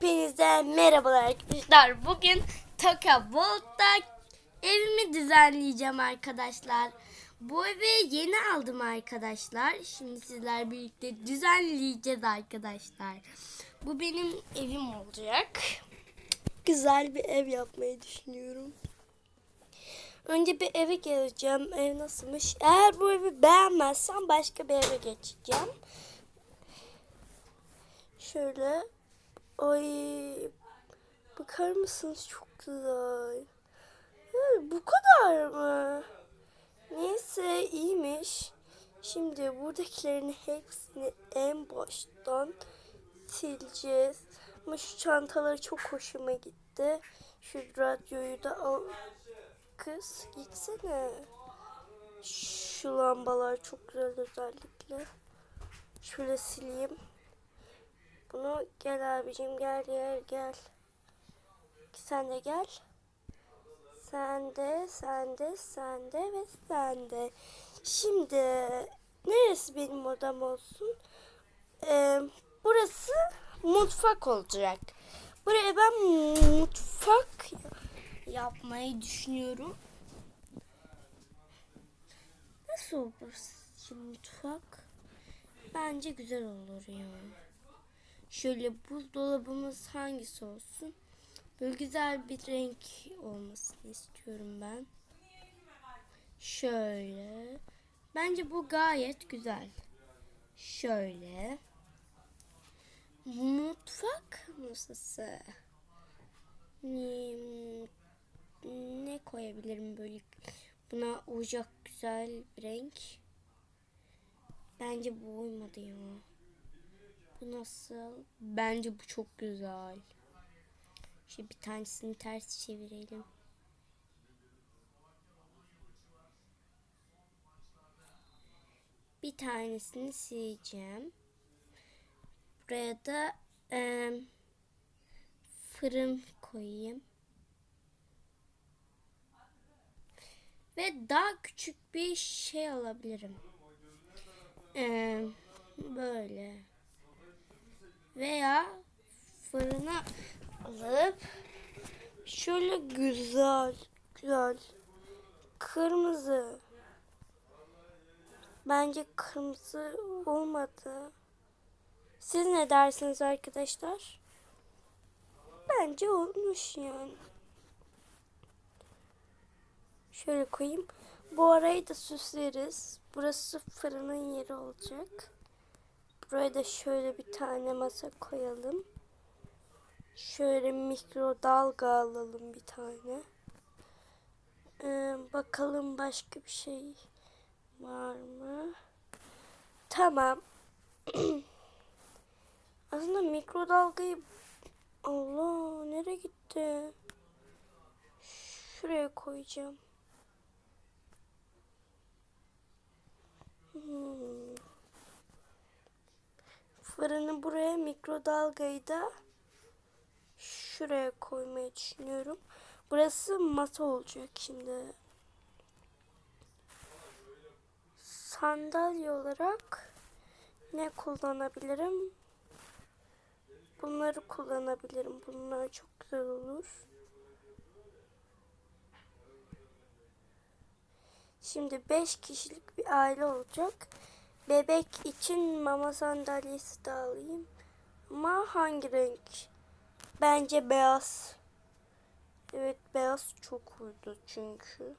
Hepinize merhabalar arkadaşlar. Bugün Toka Volt'ta evimi düzenleyeceğim arkadaşlar. Bu evi yeni aldım arkadaşlar. Şimdi sizler birlikte düzenleyeceğiz arkadaşlar. Bu benim evim olacak. Güzel bir ev yapmayı düşünüyorum. Önce bir eve geleceğim. Ev nasılmış? Eğer bu evi beğenmezsem başka bir eve geçeceğim. Şöyle. Ay. Bakar mısınız? Çok güzel. Ya, bu kadar mı? Neyse iyiymiş. Şimdi buradakilerin hepsini en baştan sileceğiz. Ama şu çantaları çok hoşuma gitti. Şu radyoyu da al. Kız gitsene. Şu lambalar çok güzel özellikle. Şöyle sileyim. Bunu gel abicim gel gel gel. Sen de gel. Sen de, sen de, sen de ve sen de. Şimdi neresi benim odam olsun? Ee, burası mutfak olacak. Buraya ben mutfak yapmayı düşünüyorum. Nasıl olur sizce mutfak? Bence güzel olur ya. Şöyle buzdolabımız hangisi olsun? Böyle güzel bir renk olmasını istiyorum ben. Şöyle. Bence bu gayet güzel. Şöyle. Mutfak masası. Hmm, Ne koyabilirim böyle buna uyacak güzel bir renk. Bence bu uymadı ya. Bu nasıl? Bence bu çok güzel. Şimdi bir tanesini ters çevirelim. Bir tanesini sileceğim. Buraya da e, fırın koyayım. Ve daha küçük bir şey alabilirim. E, böyle. Veya fırına alıp şöyle güzel güzel kırmızı bence kırmızı olmadı. Siz ne dersiniz arkadaşlar? Bence olmuş yani. Şöyle koyayım. Bu arayı da süsleriz. Burası fırının yeri olacak. Buraya da şöyle bir tane masa koyalım. Şöyle mikrodalga alalım bir tane. Ee, bakalım başka bir şey var mı? Tamam. Aslında mikrodalgayı Allah nereye gitti? Şuraya koyacağım. Hmm. Fırını buraya mikrodalgayı da şuraya koymayı düşünüyorum. Burası masa olacak şimdi. Sandalye olarak ne kullanabilirim? Bunları kullanabilirim. Bunlar çok güzel olur. Şimdi 5 kişilik bir aile olacak. Bebek için mama sandalyesi de alayım. Ama hangi renk? Bence beyaz. Evet beyaz çok uydu çünkü.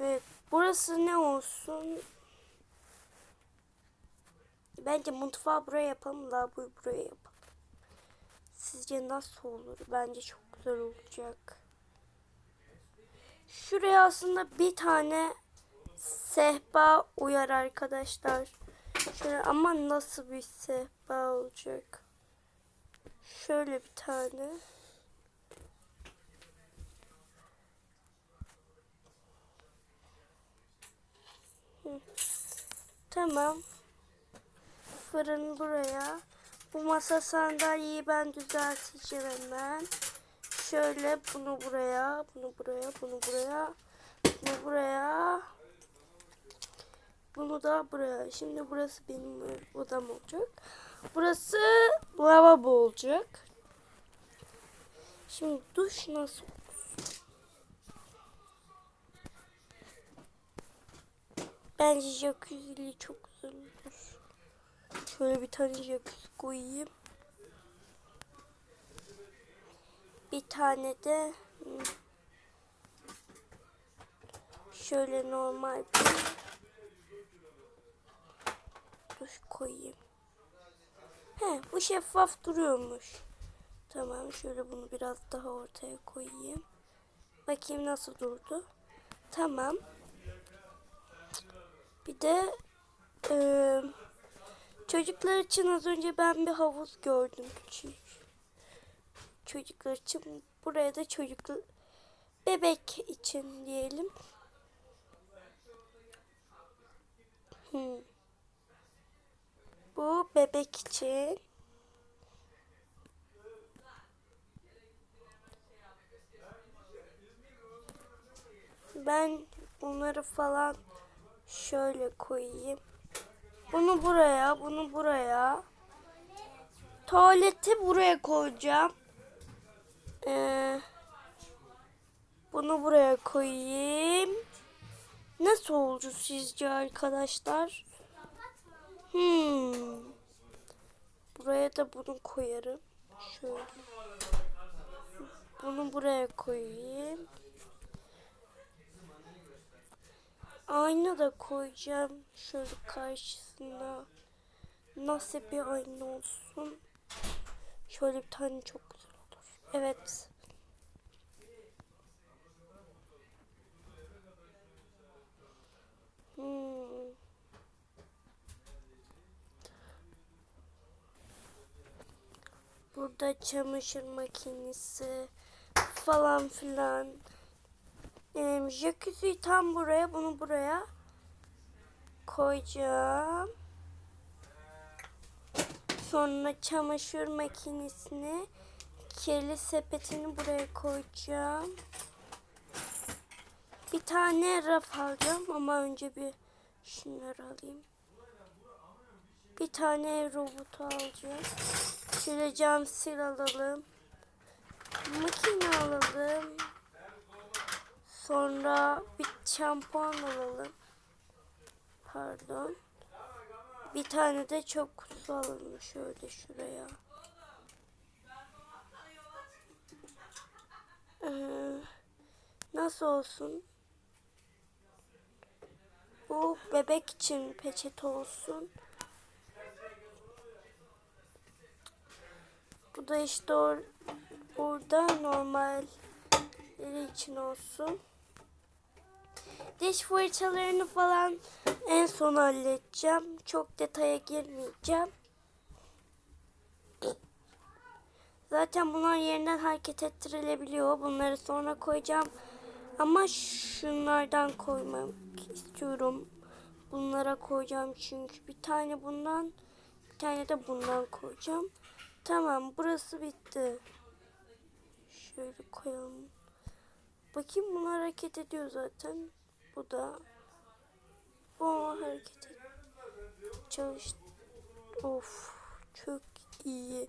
Evet burası ne olsun? Bence mutfağı buraya yapalım. Lavaboyu buraya yapalım. Sizce nasıl olur? Bence çok güzel olacak. Şuraya aslında bir tane sehpa uyar arkadaşlar. Şöyle ama nasıl bir sehpa olacak? Şöyle bir tane. Tamam. Fırın buraya. Bu masa sandalyeyi ben düzelteceğim hemen. Şöyle bunu buraya, bunu buraya, bunu buraya, bunu buraya. Bunu da buraya. Şimdi burası benim odam olacak. Burası lavabo olacak. Şimdi duş nasıl? Bence jacuzzi'li çok güzel olur. Şöyle bir tane jacuzzi koyayım. Bir tane de hmm, şöyle normal bir duş koyayım. He, bu şeffaf duruyormuş. Tamam, şöyle bunu biraz daha ortaya koyayım. Bakayım nasıl durdu. Tamam. Bir de eee, çocuklar için az önce ben bir havuz gördüm küçük. Çocuklar için buraya da çocuk bebek için diyelim. Hmm. Bu bebek için. Ben bunları falan şöyle koyayım. Bunu buraya, bunu buraya. Tuvaleti buraya koyacağım. Ee, bunu buraya koyayım. Nasıl oldu sizce arkadaşlar? Hmm. Buraya da bunu koyarım. Şöyle. Bunu buraya koyayım. Ayna da koyacağım şöyle karşısına. Nasıl bir ayna olsun? Şöyle bir tane çok güzel olur. Evet. Hmm. Burada çamaşır makinesi falan filan. Ee, tam buraya, bunu buraya koyacağım. Sonra çamaşır makinesini, kirli sepetini buraya koyacağım. Bir tane raf alacağım ama önce bir şunları alayım. Bir tane robotu alacağım. Cam sil alalım. Makine alalım. Sonra bir şampuan alalım. Pardon. Bir tane de çok kutusu alalım şöyle şuraya. Ee, nasıl olsun? Bu bebek için peçete olsun. Bu da işte or burada normal için olsun. Diş fırçalarını falan en son halledeceğim. Çok detaya girmeyeceğim. Zaten bunlar yerinden hareket ettirilebiliyor. Bunları sonra koyacağım. Ama şunlardan koymak istiyorum. Bunlara koyacağım çünkü bir tane bundan bir tane de bundan koyacağım. Tamam burası bitti. Şöyle koyalım. Bakayım bunlar hareket ediyor zaten. Bu da bu hareket ediyor. Çalış. Of çok iyi.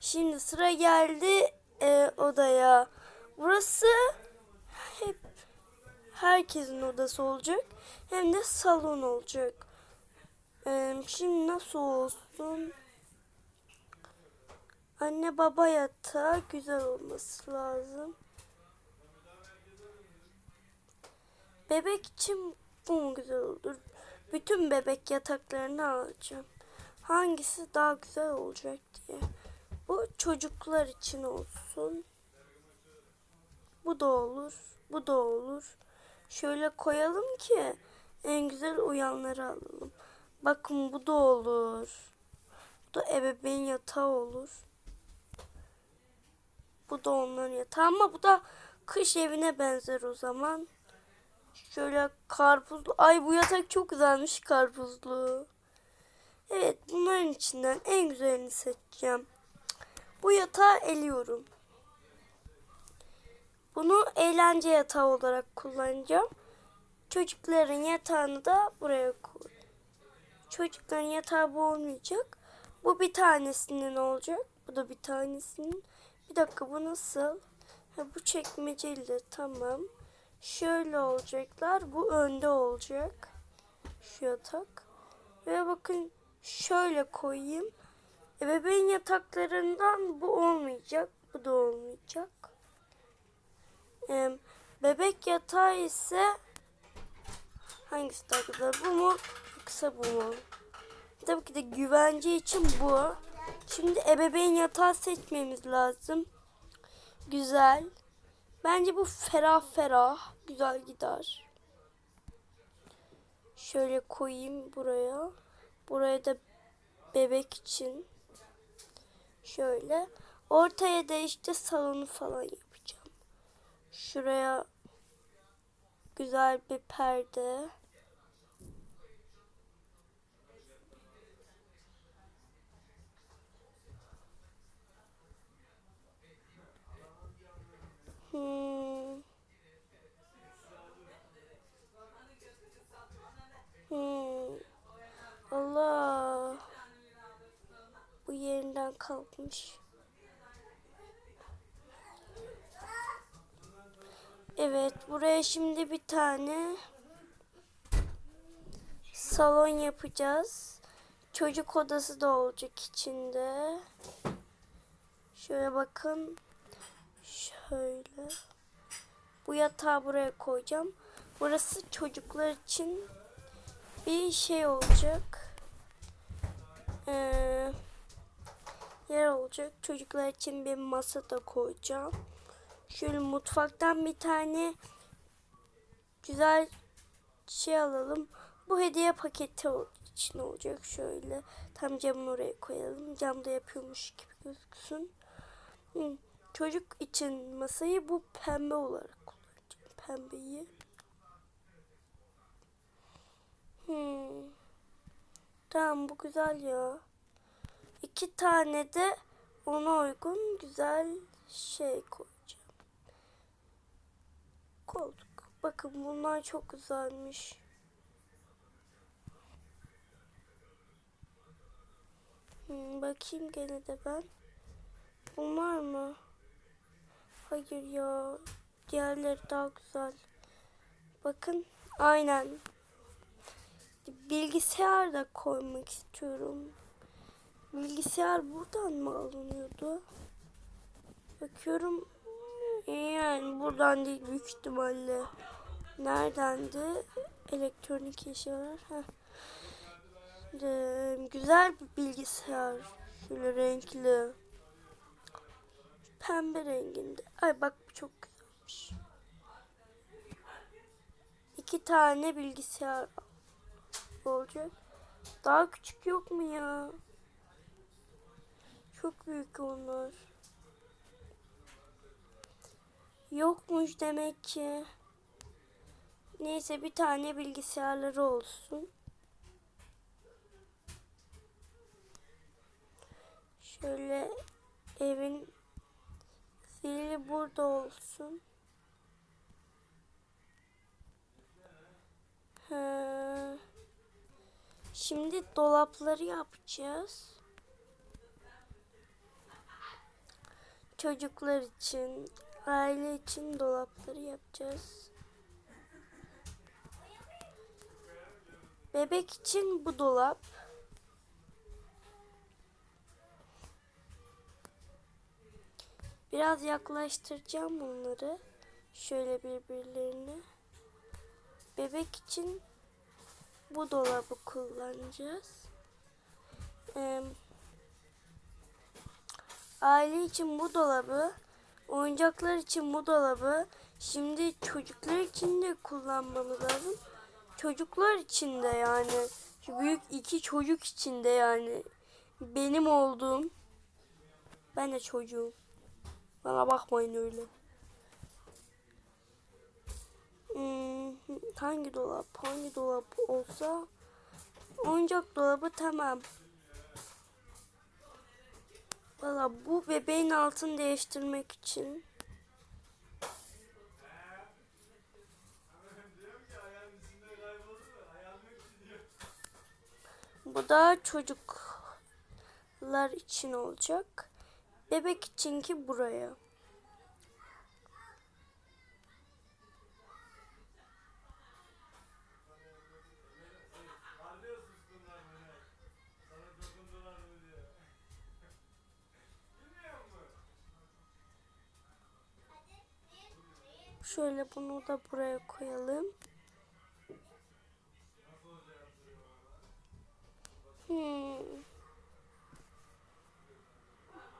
Şimdi sıra geldi e, odaya. Burası hep herkesin odası olacak. Hem de salon olacak. E, şimdi nasıl olsun? Anne baba yatağı güzel olması lazım. Bebek için bu mu güzel olur? Bütün bebek yataklarını alacağım. Hangisi daha güzel olacak diye. Bu çocuklar için olsun. Bu da olur. Bu da olur. Şöyle koyalım ki en güzel uyanları alalım. Bakın bu da olur. Bu da ebeveyn yatağı olur. Bu da onların yatağı ama bu da kış evine benzer o zaman. Şöyle karpuzlu. Ay bu yatak çok güzelmiş karpuzlu. Evet bunların içinden en güzelini seçeceğim. Bu yatağı eliyorum. Bunu eğlence yatağı olarak kullanacağım. Çocukların yatağını da buraya koy. Çocukların yatağı bu olmayacak. Bu bir tanesinin olacak. Bu da bir tanesinin. Bir dakika bu nasıl? Ha, bu çekmeceli tamam. Şöyle olacaklar. Bu önde olacak. Şu yatak. Ve bakın şöyle koyayım. Ebeveyn yataklarından bu olmayacak. Bu da olmayacak. Ee, bebek yatağı ise hangisi daha güzel? Bu mu? Yoksa bu mu? Tabii ki de güvence için bu. Şimdi ebeveyn yatağı seçmemiz lazım. Güzel. Bence bu ferah ferah. Güzel gider. Şöyle koyayım buraya. Buraya da bebek için. Şöyle. Ortaya da işte salonu falan yapacağım. Şuraya güzel bir perde. Allah. Bu yerinden kalkmış. Evet, buraya şimdi bir tane salon yapacağız. Çocuk odası da olacak içinde. Şöyle bakın. Şöyle. Bu yatağı buraya koyacağım. Burası çocuklar için bir şey olacak. Ee, yer olacak. Çocuklar için bir masa da koyacağım. Şöyle mutfaktan bir tane güzel şey alalım. Bu hediye paketi için olacak şöyle. Tam camın oraya koyalım. Camda yapıyormuş gibi gözüksün. Hı. Çocuk için masayı bu pembe olarak kullanacağım. Pembeyi. Hmm. Tamam bu güzel ya. İki tane de ona uygun güzel şey koyacağım. Koltuk. Bakın bunlar çok güzelmiş. Hmm, bakayım gene de ben. Bunlar mı? Hayır ya. Diğerleri daha güzel. Bakın. Aynen. Bilgisayar da koymak istiyorum. Bilgisayar buradan mı alınıyordu? Bakıyorum. Yani buradan değil büyük ihtimalle. Neredendi? Elektronik eşyalar. Heh. Güzel bir bilgisayar. Şöyle renkli. Pembe renginde. Ay bak bu çok güzelmiş. İki tane bilgisayar olacak. Daha küçük yok mu ya? Çok büyük onlar. Yokmuş demek ki. Neyse bir tane bilgisayarları olsun. Şöyle evin zili burada olsun. Ha. Şimdi dolapları yapacağız. Çocuklar için, aile için dolapları yapacağız. Bebek için bu dolap. Biraz yaklaştıracağım bunları. Şöyle birbirlerine. Bebek için bu dolabı kullanacağız. Aile için bu dolabı, oyuncaklar için bu dolabı, şimdi çocuklar için de kullanmamız lazım. Çocuklar için de yani. Şu büyük iki çocuk için de yani. Benim olduğum. Ben de çocuğum. Bana bakmayın öyle. Hmm, hangi dolap? Hangi dolap olsa? Oyuncak dolabı tamam. Valla bu bebeğin altını değiştirmek için. Bu da çocuklar için olacak. Bebek için buraya. Şöyle bunu da buraya koyalım. Hmm.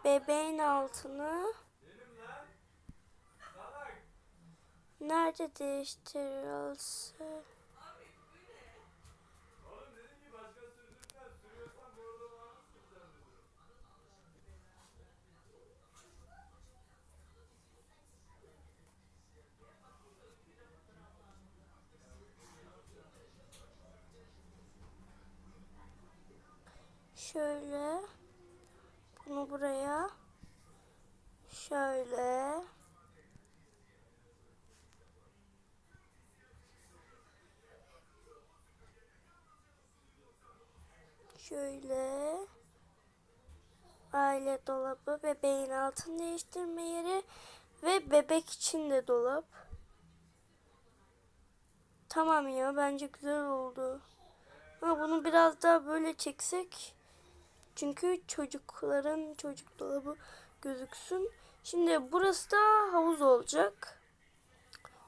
Bebeğin altını nerede değiştirilse? Şöyle bunu buraya şöyle şöyle aile dolabı bebeğin altını değiştirme yeri ve bebek için de dolap. Tamam ya bence güzel oldu. Ama bunu biraz daha böyle çeksek. Çünkü çocukların çocuk dolabı gözüksün. Şimdi burası da havuz olacak.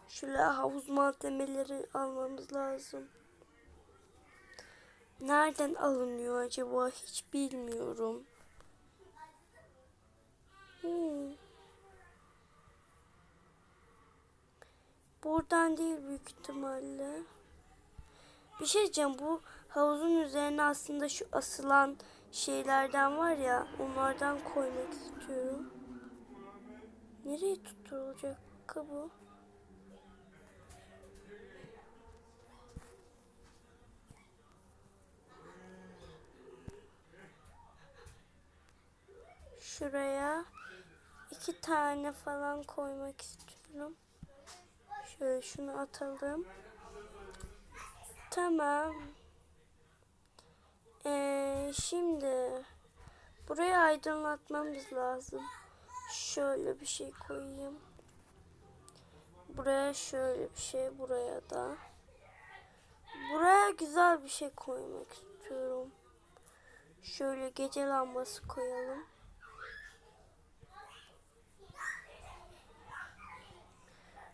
Şöyle havuz malzemeleri almamız lazım. Nereden alınıyor acaba hiç bilmiyorum. Hmm. Buradan değil büyük ihtimalle. Bir şey diyeceğim bu havuzun üzerine aslında şu asılan şeylerden var ya onlardan koymak istiyorum. Nereye tutturulacak bu? Şuraya iki tane falan koymak istiyorum. Şöyle şunu atalım. Tamam. Ee, şimdi burayı aydınlatmamız lazım. Şöyle bir şey koyayım. Buraya şöyle bir şey, buraya da. Buraya güzel bir şey koymak istiyorum. Şöyle gece lambası koyalım.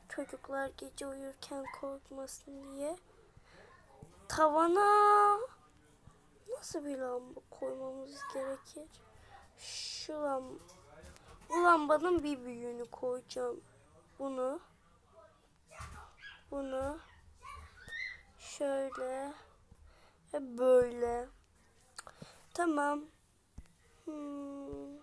Çocuklar gece uyurken korkmasın diye. Tavana nasıl bir lamba koymamız gerekir? Şu lamba. Bu lambanın bir büyüğünü koyacağım. Bunu. Bunu. Şöyle. Ve böyle. Tamam. Hmm.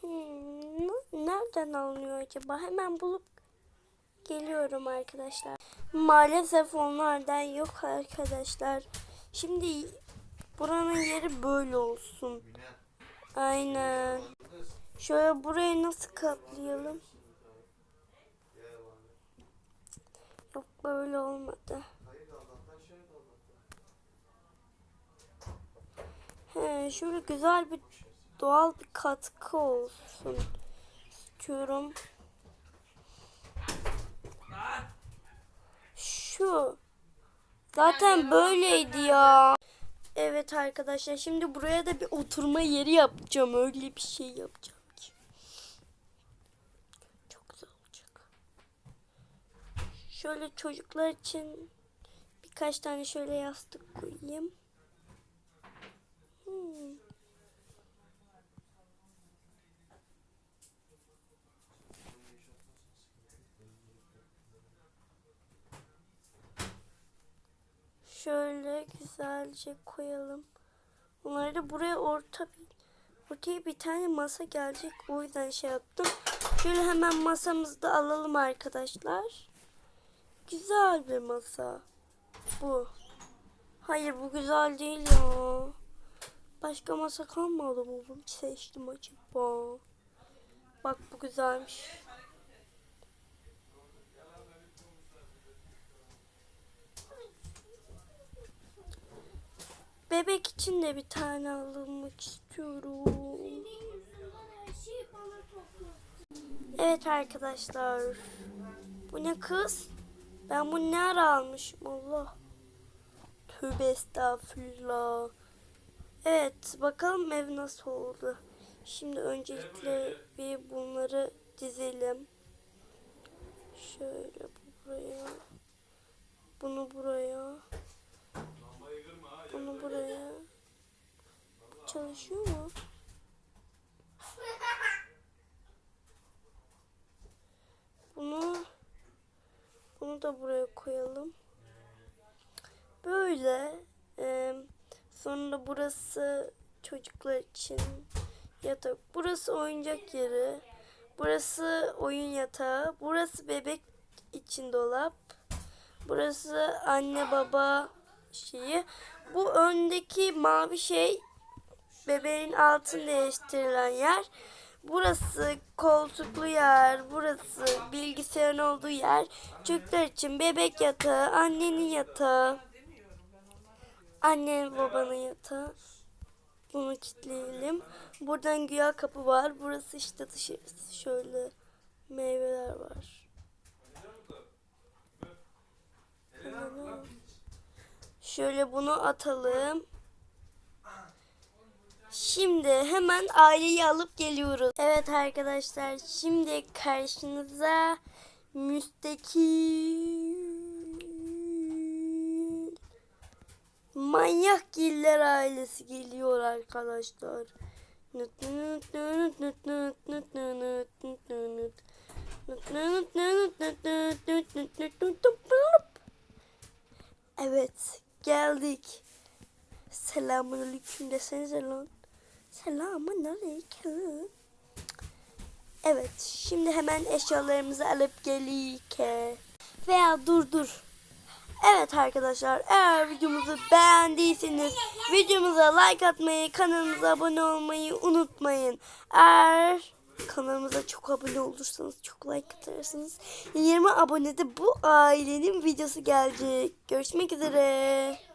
Hmm, nereden alınıyor acaba? Hemen bulup geliyorum arkadaşlar. Maalesef onlardan yok arkadaşlar. Şimdi buranın yeri böyle olsun. Aynen. Şöyle burayı nasıl kaplayalım? Yok böyle olmadı. He, şöyle güzel bir doğal bir katkı olsun istiyorum. Şu. Zaten böyleydi ya. Evet arkadaşlar şimdi buraya da bir oturma yeri yapacağım. Öyle bir şey yapacağım ki. Çok güzel olacak. Şöyle çocuklar için birkaç tane şöyle yastık koyayım. Hmm. Şöyle güzelce koyalım. Bunları da buraya orta bir ortaya bir tane masa gelecek. O yüzden şey yaptım. Şöyle hemen masamızda alalım arkadaşlar. Güzel bir masa. Bu. Hayır bu güzel değil ya. Başka masa kalmadı mı? Bunu seçtim acaba. Bak bu güzelmiş. Bebek için de bir tane alınmak istiyorum. Evet arkadaşlar. Bu ne kız? Ben bunu ne ara almışım Allah. Tövbe estağfurullah. Evet bakalım ev nasıl oldu. Şimdi öncelikle bir bunları dizelim. Şöyle bu buraya. Bunu buraya. Bunu buraya. Çalışıyor mu? Bunu bunu da buraya koyalım. Böyle e, sonra burası çocuklar için yatak. Burası oyuncak yeri. Burası oyun yatağı. Burası bebek için dolap. Burası anne baba şeyi. Bu öndeki mavi şey bebeğin altını değiştirilen yer. Burası koltuklu yer, burası bilgisayarın olduğu yer. Çocuklar için bebek yatağı, annenin yatağı, anne babanın yatağı. Bunu kilitleyelim. Buradan güya kapı var. Burası işte dışarısı. Şöyle meyveler var. Şöyle bunu atalım. Şimdi hemen aileyi alıp geliyoruz. Evet arkadaşlar şimdi karşınıza müstakil manyak giller ailesi geliyor arkadaşlar. Evet geldik. Selamünaleyküm desenize lan. Selamun aleyküm. Evet şimdi hemen eşyalarımızı alıp gelik. Veya dur dur. Evet arkadaşlar eğer videomuzu beğendiyseniz videomuza like atmayı kanalımıza abone olmayı unutmayın. Eğer kanalımıza çok abone olursanız çok like atarsanız 20 abonede bu ailenin videosu gelecek. Görüşmek üzere.